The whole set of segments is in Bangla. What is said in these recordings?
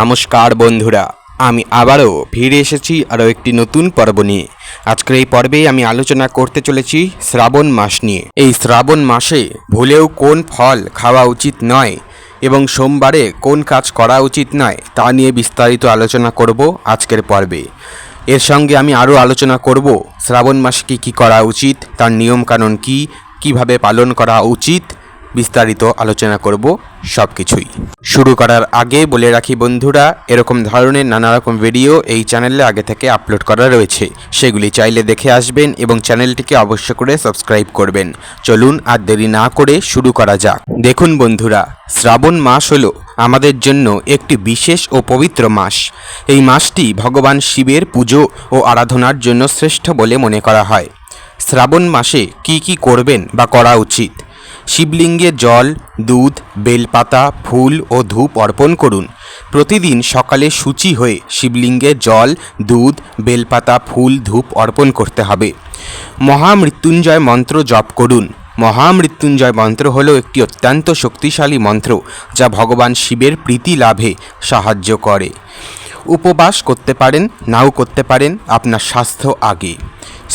নমস্কার বন্ধুরা, আমি আবারও ফিরে এসেছি আরও একটি নতুন পর্ব নিয়ে। আজকের এই পর্বে আমি আলোচনা করতে চলেছি শ্রাবণ মাস নিয়ে। এই শ্রাবণ মাসে ভুলেও কোন ফল খাওয়া উচিত নয় এবং সোমবারে কোন কাজ করা উচিত নয় তা নিয়ে বিস্তারিত আলোচনা করব আজকের পর্বে। এর সঙ্গে আমি আরও আলোচনা করব শ্রাবণ মাসে কী কী করা উচিত, তার নিয়মকানুন কী, কীভাবে পালন করা উচিত বিস্তারিত আলোচনা করব সব কিছুই শুরু করার আগে বলে রাখি বন্ধুরা, এরকম ধরনের নানা রকম ভিডিও এই চ্যানেলে আগে থেকে আপলোড করা রয়েছে। সেগুলি চাইলে দেখে আসবেন এবং চ্যানেলটিকে অবশ্য করে সাবস্ক্রাইব করবেন। চলুন আর দেরি না করে শুরু করা যাক। দেখুন বন্ধুরা, শ্রাবণ মাস হলো আমাদের জন্য একটি বিশেষ ও পবিত্র মাস। এই মাসটি ভগবান শিবের পুজো ও আরাধনার জন্য শ্রেষ্ঠ বলে মনে করা হয়। শ্রাবণ মাসে কি কি করবেন বা করা উচিত? শিবলিঙ্গে জল, দুধ, বেলপাতা, ফুল ও ধূপ অর্পণ করুন। প্রতিদিন সকালে সূচি হয়ে শিবলিঙ্গে জল, দুধ, বেলপাতা, ফুল, ধূপ অর্পণ করতে হবে। মহামৃত্যুঞ্জয় মন্ত্র জপ করুন। মহামৃত্যুঞ্জয় মন্ত্র হল একটি অত্যন্ত শক্তিশালী মন্ত্র যা ভগবান শিবের প্রীতি লাভে সাহায্য করে। উপবাস করতে পারেন, নাও করতে পারেন, আপনার স্বাস্থ্য আগে।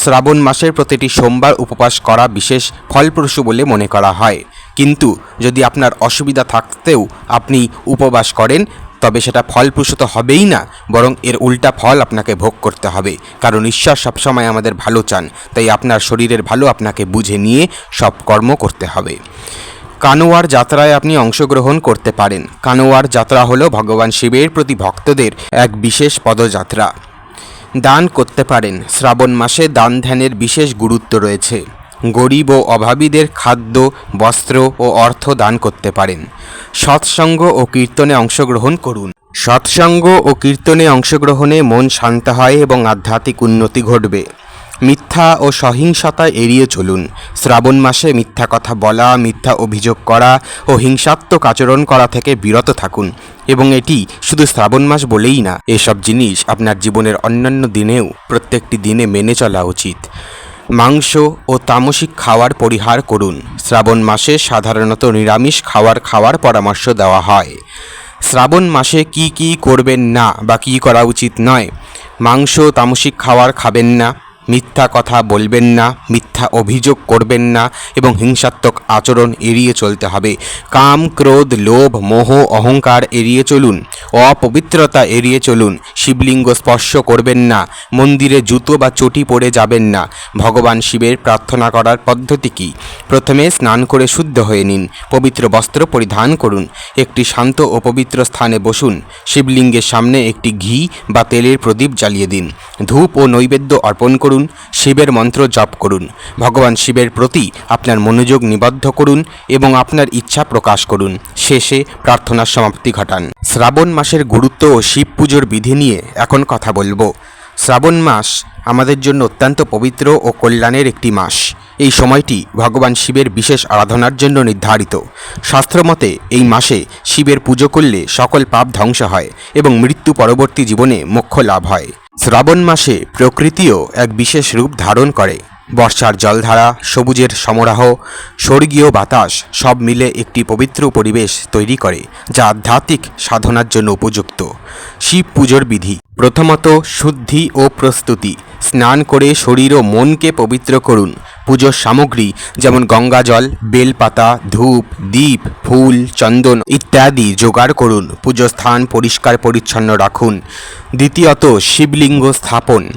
শ্রাবণ মাসের প্রতিটি সোমবার উপবাস করা বিশেষ ফলপ্রসূ বলে মনে করা হয়। কিন্তু যদি আপনার অসুবিধা থাকতেও আপনি উপবাস করেন, তবে সেটা ফলপ্রসূ তো হবেই না, বরং এর উল্টা ফল আপনাকে ভোগ করতে হবে। কারণ ঈশ্বর সবসময় আমাদের ভালো চান, তাই আপনার শরীরের ভালো আপনাকে বুঝে নিয়ে সব কর্ম করতে হবে। কানোয়ার যাত্রায় আপনি অংশগ্রহণ করতে পারেন। কানোয়ার যাত্রা হলো ভগবান শিবের প্রতি ভক্তদের এক বিশেষ পদযাত্রা। দান করতে পারেন। শ্রাবণ মাসে দান ধ্যানের বিশেষ গুরুত্ব রয়েছে। গরিব ও অভাবীদের খাদ্য, বস্ত্র ও অর্থ দান করতে পারেন। সৎসঙ্গ ও কীর্তনে অংশগ্রহণ করুন। সৎসঙ্গ ও কীর্তনে অংশগ্রহণে মন শান্ত হয় এবং আধ্যাত্মিক উন্নতি ঘটবে। মিথ্যা ও সহিংসতা এড়িয়ে চলুন। শ্রাবণ মাসে মিথ্যা কথা বলা, মিথ্যা অভিযোগ করা ও হিংসাত্মক আচরণ করা থেকে বিরত থাকুন এবং এটি শুধু শ্রাবণ মাস বলেই না, এসব জিনিস আপনার জীবনের অন্যান্য দিনেও প্রত্যেকটি দিনে মেনে চলা উচিত। মাংস ও তামসিক খাওয়ার পরিহার করুন। শ্রাবণ মাসে সাধারণত নিরামিষ খাওয়ার খাওয়ার পরামর্শ দেওয়া হয়। শ্রাবণ মাসে কি কি করবেন না বা কী করা উচিত নয়? মাংস তামসিক খাওয়ার খাবেন না। মিথ্যা কথা বলবেন না, মিথ্যা অভিযোগ করবেন না এবং হিংসাত্মক আচরণ এড়িয়ে চলতে হবে। কাম, ক্রোধ, লোভ, মোহ, অহংকার এড়িয়ে চলুন। অপবিত্রতা এড়িয়ে চলুন। শিবলিঙ্গ স্পর্শ করবেন না। মন্দিরে জুতো বা চটি পরে যাবেন না। ভগবান শিবের প্রার্থনা করার পদ্ধতি কী? প্রথমে স্নান করে শুদ্ধ হয়ে নিন। পবিত্র বস্ত্র পরিধান করুন। একটি শান্ত ও পবিত্র স্থানে বসুন। শিবলিঙ্গের সামনে একটি ঘি বা তেলের প্রদীপ জ্বালিয়ে দিন। ধূপ ও নৈবেদ্য অর্পণ করুন, শিবের মন্ত্র জপ করুন। ভগবান শিবের প্রতি আপনার মনোযোগ নিবদ্ধ করুন এবং আপনার ইচ্ছা প্রকাশ করুন। শেষে প্রার্থনার সমাপ্তি ঘটান। শ্রাবণ মাসের গুরুত্ব ও শিব পুজোর বিধি নিয়ে এখন কথা বলব। শ্রাবণ মাস আমাদের জন্য অত্যন্ত পবিত্র ও কল্যাণের একটি মাস। এই সময়টি ভগবান শিবের বিশেষ আরাধনার জন্য নির্ধারিত। শাস্ত্রমতে এই মাসে শিবের পুজো করলে সকল পাপ ধ্বংস হয় এবং মৃত্যু পরবর্তী জীবনে মোক্ষ লাভ হয়। শ্রাবণ মাসে প্রকৃতিও এক বিশেষ রূপ ধারণ করে। বর্ষার জলধারা, সবুজের সমরাহ, স্বর্গীয় বাতাস সব মিলে একটি পবিত্র পরিবেশ তৈরি করে, যা আধ্যাত্মিক সাধনার জন্য উপযুক্ত। শিব পুজোর বিধি। প্রথমত শুদ্ধি ও প্রস্তুতি। স্নান করে শরীর ও মনকে পবিত্র করুন। পুজোর সামগ্রী যেমন গঙ্গাজল বেলপাতা, ধূপ, দীপ, ফুল, চন্দন ইত্যাদি জোগাড় করুন। পুজো স্থান পরিষ্কার পরিচ্ছন্ন রাখুন। দ্বিতীয়ত শিবলিঙ্গ স্থাপন।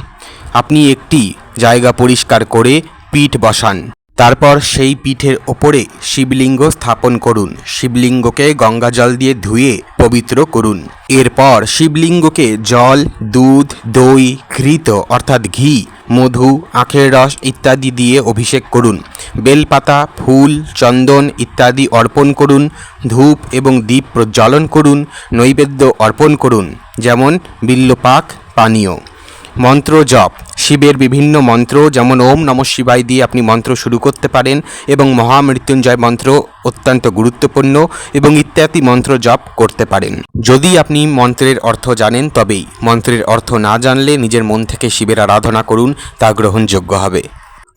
আপনি একটি জায়গা পরিষ্কার করে পিঠ বসান। তারপর সেই পিঠের ওপরে শিবলিঙ্গ স্থাপন করুন। শিবলিঙ্গকে গঙ্গা জল দিয়ে ধুয়ে পবিত্র করুন। এরপর শিবলিঙ্গকে জল, দুধ, দই, ঘৃত অর্থাৎ ঘি, মধু, আখের রস ইত্যাদি দিয়ে অভিষেক করুন। বেলপাতা, ফুল, চন্দন ইত্যাদি অর্পণ করুন। ধূপ এবং দীপ প্রজ্বলন করুন। নৈবেদ্য অর্পণ করুন। যেমন বিল্লপাক, পানীয়। মন্ত্র জপ। শিবের বিভিন্ন মন্ত্র, যেমন ওম নম শিবায় দিয়ে আপনি মন্ত্র শুরু করতে পারেন এবং মহামৃত্যুঞ্জয় মন্ত্র অত্যন্ত গুরুত্বপূর্ণ এবং ইত্যাদি মন্ত্র জপ করতে পারেন। যদি আপনি মন্ত্রের অর্থ জানেন, তবেই মন্ত্রের অর্থ না জানলে নিজের মন থেকে শিবের আরাধনা করুন, তা গ্রহণযোগ্য হবে।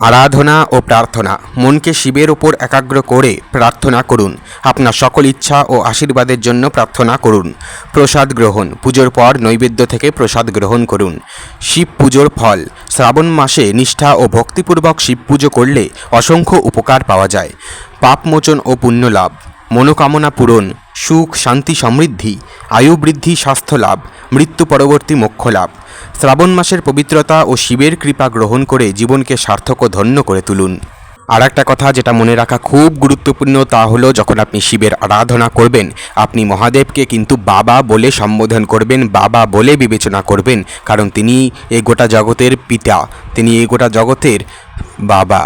আরাধনা ও প্রার্থনা। মনকে শিবের ওপর একাগ্র করে প্রার্থনা করুন। আপনার সকল ইচ্ছা ও আশীর্বাদের জন্য প্রার্থনা করুন। প্রসাদ গ্রহণ। পুজোর পর নৈবেদ্য থেকে প্রসাদ গ্রহণ করুন। শিব পুজোর ফল। শ্রাবণ মাসে নিষ্ঠা ও ভক্তিপূর্বক শিব পুজো করলে অসংখ্য উপকার পাওয়া যায়। পাপমোচন ও পুণ্য লাভ মনোকামনা পূরণ, সুখ, শান্তি, সমৃদ্ধি, আয়ু বৃদ্ধি, স্বাস্থ্য লাভ, মৃত্যু পরবর্তী মোক্ষ লাভ। শ্রাবণ মাসের পবিত্রতা ও শিবের কৃপা গ্রহণ করে জীবনকে সার্থক ও ধন্য করে তুলুন। আর একটা কথা যেটা মনে রাখা খুব গুরুত্বপূর্ণ তা হলো, যখন আপনি শিবের আরাধনা করবেন, আপনি মহাদেবকে কিন্তু বাবা বলে সম্বোধন করবেন, বাবা বলে বিবেচনা করবেন, কারণ তিনি এই গোটা জগতের পিতা, তিনি এই গোটা জগতের বাবা।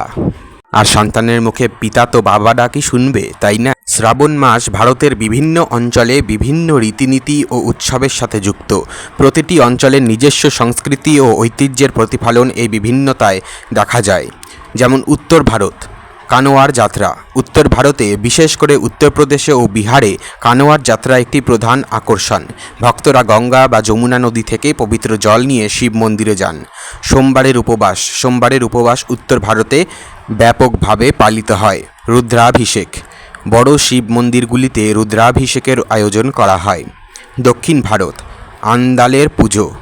আর সন্তানের মুখে পিতা তো বাবা ডাকি শুনবে, তাই না? শ্রাবণ মাস ভারতের বিভিন্ন অঞ্চলে বিভিন্ন রীতিনীতি ও উৎসবের সাথে যুক্ত। প্রতিটি অঞ্চলের নিজস্ব সংস্কৃতি ও ঐতিহ্যের প্রতিফলন এই বিভিন্নতায় দেখা যায়। যেমন উত্তর ভারত, কানোয়ার যাত্রা। উত্তর ভারতে বিশেষ করে উত্তরপ্রদেশে ও বিহারে কানোয়ার যাত্রা একটি প্রধান আকর্ষণ। ভক্তরা গঙ্গা বা যমুনা নদী থেকে পবিত্র জল নিয়ে শিব মন্দিরে যান। সোমবারের উপবাস। সোমবারের উপবাস উত্তর ভারতে ব্যাপকভাবে পালিত হয়। রুদ্রাভিষেক। বড় শিব মন্দিরগুলিতে রুদ্রাভিষেকের আয়োজন করা হয়। দক্ষিণ ভারত, আন্দালের পুজো।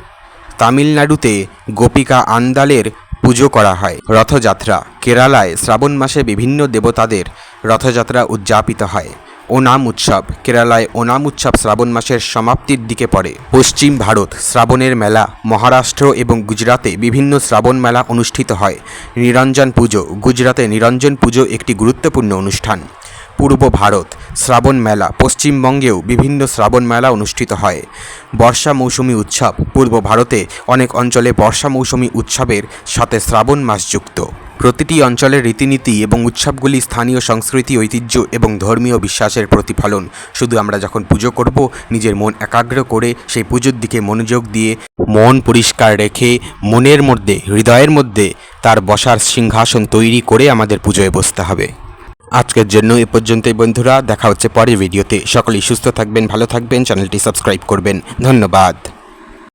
তামিলনাড়ুতে গোপিকা আন্দালের পুজো করা হয়। রথযাত্রা। কেরালায় শ্রাবণ মাসে বিভিন্ন দেবতাদের রথযাত্রা উদযাপিত হয়। ওনাম উৎসব। কেরালায় ওনাম উৎসব শ্রাবণ মাসের সমাপ্তির দিকে পড়ে। পশ্চিম ভারত শ্রাবণের মেলা, মহারাষ্ট্র এবং গুজরাতে বিভিন্ন শ্রাবণ মেলা অনুষ্ঠিত হয়। নিরঞ্জন পুজো। গুজরাতে নিরঞ্জন পুজো একটি গুরুত্বপূর্ণ অনুষ্ঠান। পূর্ব ভারত শ্রাবণ মেলা, পশ্চিমবঙ্গেও বিভিন্ন শ্রাবণ মেলা অনুষ্ঠিত হয়। বর্ষা মৌসুমি উৎসব, পূর্ব ভারতে অনেক অঞ্চলে বর্ষা মৌসুমি উৎসবের সাথে শ্রাবণ মাস যুক্ত। প্রতিটি অঞ্চলের রীতিনীতি এবং উৎসবগুলি স্থানীয় সংস্কৃতি, ঐতিহ্য এবং ধর্মীয় বিশ্বাসের প্রতিফলন। শুধু আমরা যখন পুজো করব, নিজের মন একাগ্র করে সেই পুজোর দিকে মনোযোগ দিয়ে মন পরিষ্কার রেখে মনের মধ্যে, হৃদয়ের মধ্যে তার বসার সিংহাসন তৈরি করে আমাদের পুজোয় বসতে হবে। আজকের জন্য এ পর্যন্তই বন্ধুরা, দেখা হচ্ছে পরের ভিডিওতে। সকলেই সুস্থ থাকবেন, ভালো থাকবেন, চ্যানেলটি সাবস্ক্রাইব করবেন। ধন্যবাদ।